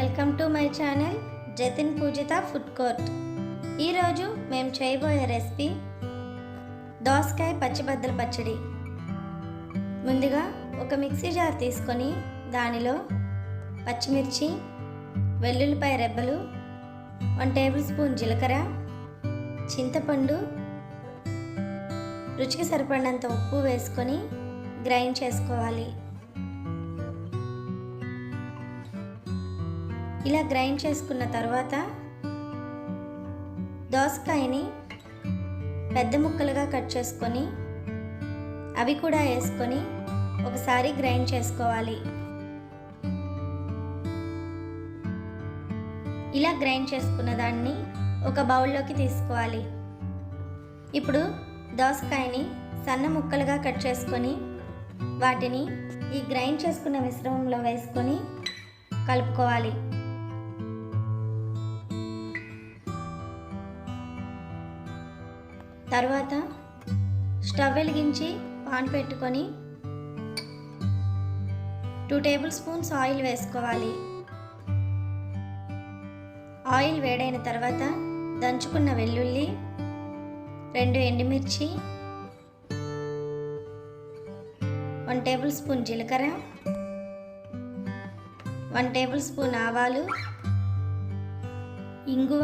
Welcome to my channel Jatin Poojitha food court. ఈరోజు మేము చేయబోయే రెసిపీ దోసకాయ పచ్చిబద్దల పచ్చడి. ముందుగా ఒక మిక్సీ జార్ తీసుకొని దానిలో పచ్చిమిర్చి వెల్లుల్లిపాయ రెబ్బలు వన్ టేబుల్ స్పూన్ జీలకర్ర చింతపండు రుచికి సరిపడినంత ఉప్పు వేసుకొని గ్రైండ్ చేసుకోవాలి. ఇలా గ్రైండ్ చేసుకున్న తర్వాత దోసకాయని పెద్ద ముక్కలుగా కట్ చేసుకొని అవి కూడా వేసుకొని ఒకసారి గ్రైండ్ చేసుకోవాలి. ఇలా గ్రైండ్ చేసుకున్న దాన్ని ఒక బౌల్లోకి తీసుకోవాలి. ఇప్పుడు దోసకాయని సన్న ముక్కలుగా కట్ చేసుకొని వాటిని ఈ గ్రైండ్ చేసుకున్న మిశ్రమంలో వేసుకొని కలుపుకోవాలి. తర్వాత స్టవ్ వెలిగించి పాన్ పెట్టుకొని టూ టేబుల్ స్పూన్స్ ఆయిల్ వేసుకోవాలి. ఆయిల్ వేడైన తర్వాత దంచుకున్న వెల్లుల్లి రెండు ఎండుమిర్చి వన్ టేబుల్ స్పూన్ జీలకర్ర వన్ టేబుల్ స్పూన్ ఆవాలు ఇంగువ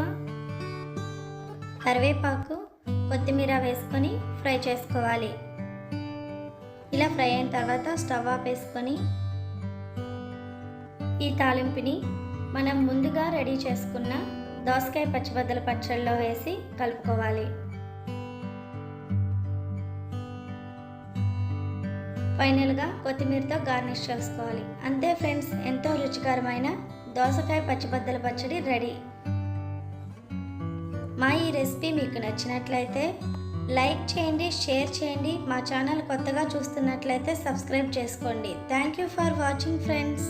కరివేపాకు కొత్తిమీర వేసుకొని ఫ్రై చేసుకోవాలి. ఇలా ఫ్రై అయిన తర్వాత స్టవ్ ఆపేసుకొని ఈ తాలింపుని మనం ముందుగా రెడీ చేసుకున్న దోసకాయ పచ్చిబద్దల పచ్చళ్ళలో వేసి కలుపుకోవాలి. ఫైనల్గా కొత్తిమీరతో గార్నిష్ చేసుకోవాలి. అంతే ఫ్రెండ్స్ ఎంతో రుచికరమైన దోసకాయ పచ్చిబద్దల పచ్చడి రెడీ. మా ఈ రెసిపీ మీకు నచ్చినట్లయితే లైక్ చేయండి షేర్ చేయండి. మా ఛానల్ కొత్తగా చూస్తున్నట్లయితే సబ్స్క్రైబ్ చేసుకోండి. Thank you for watching friends.